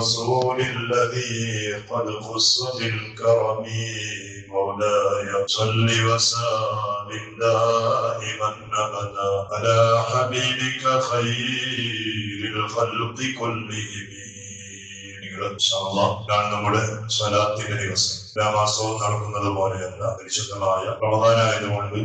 الرسول الذي قد خص بالكرم مولاي صل وسلم دائما ابدا على حبيبك خير الخلق كلهم ഇതാണ് നമ്മുടെ സ്വലാത്തിന്റെ ദിവസം എല്ലാ നടക്കുന്നത് പോലെയല്ല പരിശുദ്ധമായ പ്രവധാനായതുകൊണ്ട്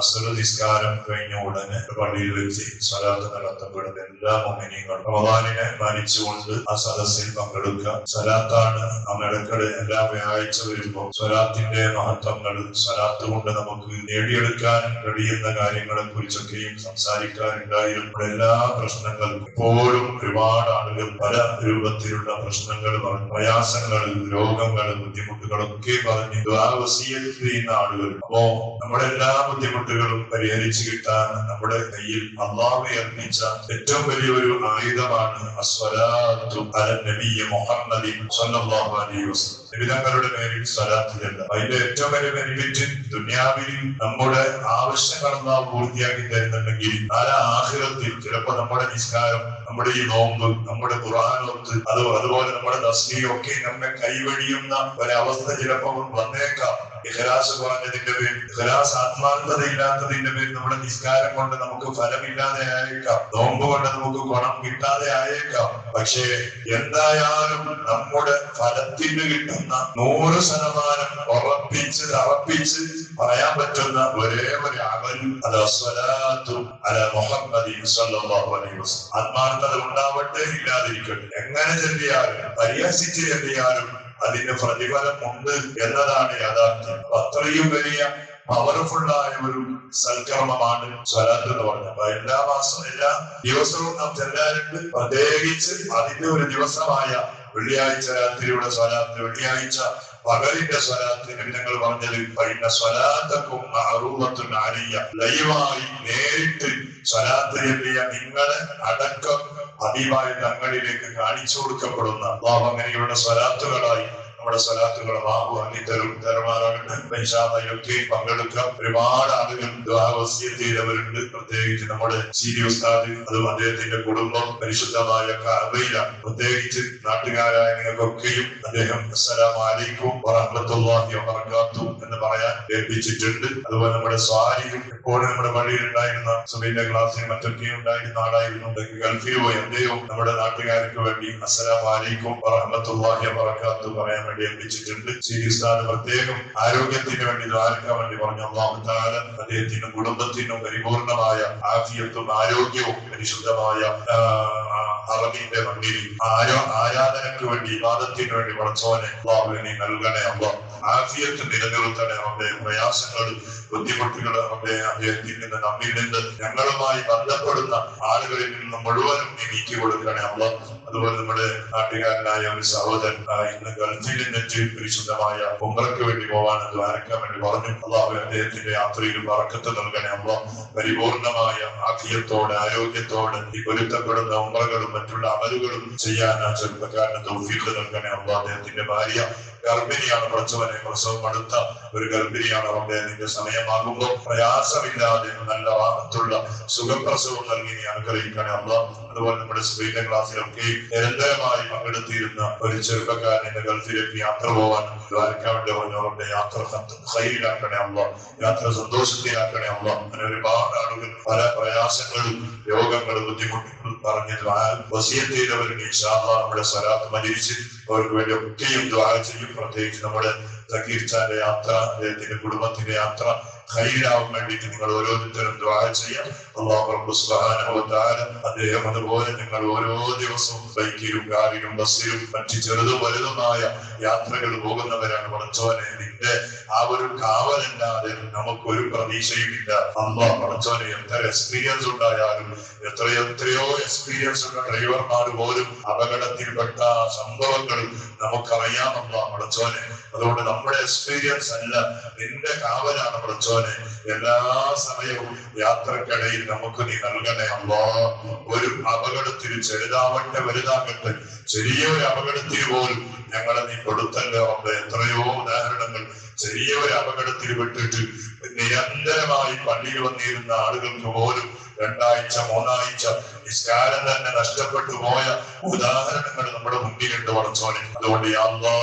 അസർ നിസ്കാരം കഴിഞ്ഞ ഉടനെ പള്ളിയിൽ വെച്ച് സ്വലാത്ത് നടത്തപ്പെടുന്ന എല്ലാ മൊമിനിയങ്ങളും പ്രവധാനിനെ മാനിച്ചുകൊണ്ട് ആ സദസ്സിൽ പങ്കെടുക്കുക. സ്വലാത്താണ് ഇടയ്ക്കിടെ എല്ലാ വ്യാഴ്ച വരുമ്പോൾ സ്വലാത്തിന്റെ മഹത്വങ്ങൾ സ്വലാത്ത് കൊണ്ട് നമുക്ക് നേടിയെടുക്കാൻ കഴിയുന്ന കാര്യങ്ങളെ കുറിച്ചൊക്കെയും സംസാരിക്കാനുണ്ടായിരുന്നു. എല്ലാ പ്രശ്നങ്ങൾക്കും ഇപ്പോഴും ഒരുപാട് ആളുകൾ പല രൂപത്തിലുള്ള പ്രശ്നങ്ങളും പ്രയാസങ്ങൾ രോഗങ്ങൾ ബുദ്ധിമുട്ടുകളൊക്കെ പറഞ്ഞ് വസീയത്ത് ചെയ്യുന്ന ആളുകൾ. അപ്പോ നമ്മുടെ എല്ലാ ബുദ്ധിമുട്ടുകളും പരിഹരിച്ചു കിട്ടാൻ നമ്മുടെ കയ്യിൽ അള്ളാഹു അർപ്പിച്ച ഏറ്റവും വലിയൊരു ആയുധമാണ് നിബിതങ്ങളുടെ മേലിൽ സ്വലാത്തിലല്ല. അതിന്റെ ഏറ്റവും വലിയ ബെനിഫിറ്റ് ദുനിയാവിൽ നമ്മുടെ ആവശ്യങ്ങൾ പൂർത്തിയാക്കി തരുന്നുണ്ടെങ്കിൽ പല ആഹ്ലത്തിൽ ചിലപ്പോ നമ്മുടെ നിസ്കാരം നമ്മുടെ ഈ നോമ്പ് നമ്മുടെ ഖുർആാനൊത്ത് അത് അതുപോലെ നമ്മുടെ തസ്ലിയൊക്കെ നമ്മെ കൈവഴിയുന്ന ഒരവസ്ഥ ചിലപ്പോൾ വന്നേക്കാം. പേര് പേരിൽ ഇഖലാസ് ആത്മാർത്ഥത ഇല്ലാത്തതിന്റെ പേരിൽ നമ്മുടെ നിസ്കാരം കൊണ്ട് നമുക്ക് ഫലമില്ലാതെ ആയേക്കാം. നോമ്പ് കൊണ്ട് നമുക്ക് ഗുണം കിട്ടാതെ ആയേക്കാം. പക്ഷേ എന്തായാലും നമ്മുടെ ഫലത്തിന് കിട്ടുന്ന നൂറ് ശതമാനം ഉറപ്പിച്ച് അറപ്പിച്ച് പറയാൻ പറ്റുന്ന ഒരേ ഒരു അമൽ അത് അസ്വലാത്തു അല മുഹമ്മദ് ആത്മാർത്ഥത ഉണ്ടാവട്ടെ ഇല്ലാതിരിക്കട്ടെ. എങ്ങനെ ചെല്ലിയാലും പരിഹസിച്ച് ചെല്ലിയാലും അതിന്റെ പ്രതിഫലം ഉണ്ട് എന്നതാണ് യാഥാർത്ഥ്യം. അത്രയും വലിയ പവർഫുള്ളായ ഒരു സൽക്കർമ്മമാണ് സ്വലാത്ത് എന്ന് അപ്പൊ എല്ലാ മാസവും എല്ലാ ദിവസവും നാം ചെല്ലാറുണ്ട്. പ്രത്യേകിച്ച് അതിന്റെ ഒരു ദിവസമായ വെള്ളിയാഴ്ച രാത്രിയുടെ സ്വലാത്ത് വെള്ളിയാഴ്ച പകലിന്റെ സ്വലാത്തിന് ഞങ്ങൾ പറഞ്ഞത്. കഴിഞ്ഞ സ്വലാത്തക്കും അറൂപത്തും ആലിയ ലൈവായി നേരിട്ട് സ്വലാത്ത് ചെല്ലിയ നിങ്ങളെ അടക്കം പതിവായി തങ്ങളിലേക്ക് കാണിച്ചു കൊടുക്കപ്പെടുന്ന അള്ളാഹു അങ്ങനെയുള്ള സ്വലാത്തുകളായി നമ്മുടെ സ്വലാത്തുകൾ അള്ളാഹു അങ്ങിത്തരും തരും തരുമാറാകട്ടെ ഇൻഷാല്ലൊക്കെ പങ്കെടുക്കാം ഒരുപാട് ആളുകൾ ദ്വാവസ്യം ചെയ്തവരുണ്ട്. പ്രത്യേകിച്ച് നമ്മുടെ സീരി ഉസ്താദ് അതും അദ്ദേഹത്തിന്റെ കുടുംബം പരിശുദ്ധമായ കഅബയിലാണ് പ്രത്യേകിച്ച് നാട്ടുകാരായ നിങ്ങൾക്കൊക്കെയും അദ്ദേഹം അസ്സലാമു അലൈക്കും വറഹ്മത്തുള്ളാഹി എന്ന് പറയാൻ ഏൽപ്പിച്ചിട്ടുണ്ട്. അതുപോലെ നമ്മുടെ സ്വാരിയും എപ്പോഴും നമ്മുടെ വഴിയിൽ ഉണ്ടായിരുന്ന സുബൈന്റെ ക്ലാസ്സിൽ മറ്റൊക്കെ ഉണ്ടായിരുന്ന ആളായിരുന്നു. ഗൾഫിൽ പോയി അദ്ദേഹവും നമ്മുടെ നാട്ടുകാർക്ക് വേണ്ടി അസ്സലാമു അലൈക്കും വറഹ്മത്തുള്ളാഹി വബറകാത്തു പറയാൻ വേണ്ടി ഏൽപ്പിച്ചിട്ടുണ്ട് ചികിത്സാ പ്രത്യേകം ആരോഗ്യത്തിന് വേണ്ടി ദ്വാരക്കാൻ വേണ്ടി പറഞ്ഞു അള്ളാഹു താല അദ്ദേഹത്തിനും കുടുംബത്തിനും പരിപൂർണമായ ആഫിയത്തും ആരോഗ്യവും പരിശുദ്ധമായ അറബിന്റെ മണ്ണിൽ ആരോ ആരാധനയ്ക്ക് വേണ്ടി വാദത്തിന് വേണ്ടി വളച്ചോനെ അള്ളാഹുവിനെ നൽകണേ അള്ളാഹ് ആഫിയത്ത് നിലനിർത്തണേ അവന്റെ പ്രയാസങ്ങൾ ബുദ്ധിമുട്ടുകൾ അദ്ദേഹത്തിൽ നിന്ന് നമ്മിൽ നിന്ന് ഞങ്ങളുമായി ബന്ധപ്പെടുന്ന ആളുകളിൽ നിന്ന് മുഴുവനും നീക്കി കൊടുക്കണേ അള്ളാഹ് അതുപോലെ നമ്മുടെ നാട്ടുകാരനായ ഒരു സഹോദരൻ ഇന്ന് ഗൾഫിൽ നിന്നിട്ട് പരിശുദ്ധമായ പൊങ്കൾക്ക് വേണ്ടി പോവാൻ ദ്വാരക്കാൻ വേണ്ടി പറഞ്ഞു. അള്ളാഹു അദ്ദേഹത്തിന്റെ യാത്രയിൽ വറക്കത്ത് നൽകണേ അള്ളാഹ് പരിപൂർണമായ ആഫിയത്തോടെ ആരോഗ്യത്തോടെ ഈ പൊരുത്തപ്പെടുന്ന ഉമ്രകളും മറ്റുള്ള അമലുകളും ചെയ്യാൻ ആ ചെറുപ്പക്കാരന് തൗഫീഖ് നൽകണേ. അള്ളാഹ് അദ്ദേഹത്തിന്റെ ഭാര്യ ഗർഭിണിയാണ് പ്രസവനെ പ്രസവം അടുത്ത ഒരു ഗർഭിണിയാണ്. റബ്ബെ നിന്റെ സമയമാകുമ്പോൾ പ്രയാസമില്ലാതെ നല്ല റാഹത്തുള്ള സുഖപ്രസവം നൽകി നീ അനുഗ്രഹിക്കണേ അല്ല അതുപോലെ നമ്മുടെ സ്ത്രീയുടെ ക്ലാസ്സിലൊക്കെ നിരന്തരമായി പങ്കെടുത്തിരുന്ന ഒരു ചെറുപ്പക്കാരനെ ഗൾഫിലേക്ക് യാത്ര പോവാൻ ദ്വാരക്കാവിന്റെ മുന്നോറിന്റെ യാത്ര ഹൈലാക്കണേ അല്ല യാത്ര സന്തോഷത്തിലാക്കണേ അല്ല അങ്ങനെ ഒരുപാട് ആളുകൾ പല പ്രയാസങ്ങളും രോഗങ്ങളും ബുദ്ധിമുട്ടുകളും പറഞ്ഞതിനാൽ വസിയം ചെയ്തവരുടെ നമ്മുടെ സ്വരാത്ത് മരിച്ച് അവർക്ക് വേണ്ടി ഒക്കെയും ദ്വാര ചെയ്യും പ്രത്യേകിച്ച് നമ്മുടെ സക്കീർച്ചാന്റെ യാത്ര അദ്ദേഹത്തിന്റെ കുടുംബത്തിന്റെ യാത്ര ഖൈരാവാൻ വേണ്ടിയിട്ട് നിങ്ങൾ ഓരോരുത്തരും ദ്വാ ചെയ്യാം. അള്ളാഹു സുഹാനം സുബ്ഹാനഹു അദ്ദേഹം അതുപോലെ നിങ്ങൾ ഓരോ ദിവസവും ബൈക്കിലും കാറിലും ബസ്സിലും മറ്റ് ചെറുതും വലുതുമായ യാത്രകൾ പോകുന്നവരാണ് പടച്ചോനെ. നിന്റെ ആ ഒരു കാവലല്ലാതെ നമുക്കൊരു പ്രതീക്ഷയുമില്ല. അമ്മ പടച്ചോനെ എത്ര എക്സ്പീരിയൻസ് ഉണ്ടായാലും എത്ര എത്രയോ എക്സ്പീരിയൻസ് ഉള്ള ഡ്രൈവർമാർ പോലും അപകടത്തിൽപ്പെട്ട സംഭവങ്ങൾ നമുക്കറിയാമല്ല പടച്ചോനെ. അതുകൊണ്ട് നമ്മുടെ എക്സ്പീരിയൻസ് അല്ല നിന്റെ കാവലാണ് വളച്ചോനെ എല്ലാ സമയവും യാത്രക്കിടയിൽ നമുക്ക് നീ നൽകണേ അല്ലോ ഒരു അപകടത്തിൽ ചെറുതാവട്ടെ വലുതാകട്ടെ. ചെറിയൊരു അപകടത്തിൽ പോലും ഞങ്ങളെ നീ കൊടുത്തല്ലോ റബ്ബേ എത്രയോ ഉദാഹരണങ്ങൾ ചെറിയ ഒരു അപകടത്തിൽ വിട്ടിട്ട് നിരന്തരമായി പള്ളിയിൽ വന്നിരുന്ന ആളുകൾക്ക് പോലും രണ്ടാഴ്ച മൂന്നാഴ്ച നിസ്കാരം തന്നെ നഷ്ടപ്പെട്ടു പോയ ഉദാഹരണങ്ങൾ നമ്മുടെ മുന്നിലുണ്ട് വളച്ചോനെ അതുകൊണ്ട് അള്ളാ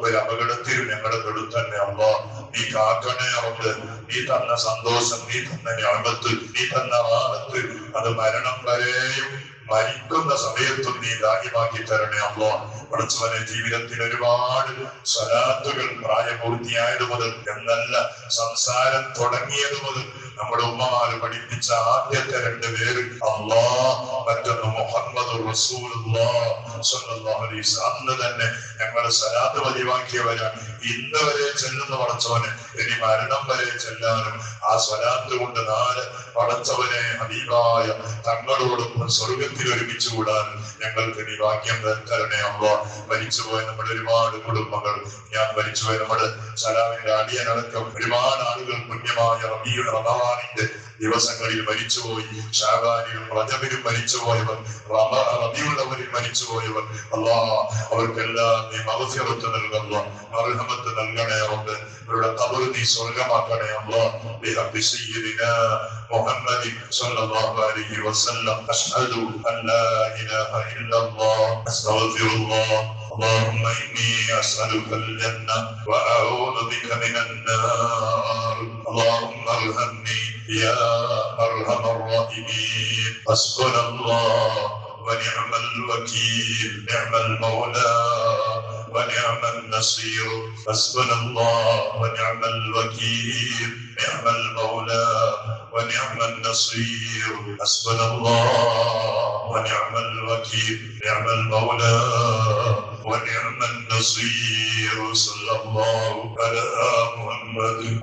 ഒരു അപകടത്തിൽ ഞങ്ങളുടെ കൊടുത്തന്നെ അള്ളാ. നീ കാക്കണേ അവർക്ക്. നീ തന്ന സന്തോഷം നീ തന്ന ഞാമത്ത് നീ തന്ന ആഹത്ത് അത് മരണം വരെയും മരിക്കുന്ന സമയത്തും നീ ദാഹ്യമാക്കി തരണേ അമ്മ പഠിച്ചവനെ ജീവിതത്തിൽ ഒരുപാട് സ്വലാത്തുകൾ പ്രായപൂർത്തിയായത് മുതൽ എന്നല്ല സംസാരം തുടങ്ങിയത് മുതൽ നമ്മുടെ ഉമ്മമാര് പഠിപ്പിച്ച ആദ്യത്തെ രണ്ട് പേര് അള്ളാ മറ്റൊന്ന് മുഹമ്മദ് അന്ന് തന്നെ ഞങ്ങൾ സലാത്ത് പതിവാക്കിയവരാണ്. ഇന്ന് വരെ ചെല്ലുന്ന പഠിച്ചവന് ഇനി മരണം വരെ ചെല്ലാനും ആ സ്വലാത്ത് കൊണ്ട് നാല് പടച്ചവനെ ഹബീബായ തങ്ങളോടൊപ്പം സ്വർഗത്തിൽ ഒരുമിച്ച് കൂടാൻ ഞങ്ങൾക്ക് നീ വാക്യം തരണേ അള്ളാ. മരിച്ചുപോയ നമ്മുടെ ഒരുപാട് കുടുംബങ്ങൾ. ഞാൻ മരിച്ചുപോയ നമ്മുടെ സലാമിന്റെ അടിയനടക്കം ഒരുപാട് ആളുകൾ പുണ്യമായ റബീ റമവാനിന്റെ ദിവസങ്ങളിൽ മരിച്ചുപോയി ഷാബാനിലും റജബിലും മരിച്ചുപോയവർ റമ റബിയുള്ളവരിൽ മരിച്ചുപോയവർ അല്ലാ അവർക്കെല്ലാം നീ മഹഫിറത്ത് നൽകുന്ന മർഹമത്ത് നൽകണേ റബ്ബ് അവരുടെ കബർ നീ സ്വർഗമാക്കണേ അല്ലാ ബിഹബ്ബി സയ്യിദിനാ മുഹമ്മദ് സ്വല്ലല്ലാഹു അലൈഹി വസല്ലം അഷ്ഹദു അൻ ലാ ഇലാഹ ഇല്ലല്ലാഹ് അസ്തഗ്ഫിറുല്ലാഹ് اللهم إني أسألك الجنة وأعوذ بك من النار اللهم ارحمني يا أرحم الراحمين. حسبنا الله ونعم الوكيل. نعم المولى ونعم النصير. حسبنا الله ونعم الوكيل. نعم المولى ونعم النصير. حسبنا الله ونعم الوكيل. نعم المولى ونعم النصير. صلى الله على محمد.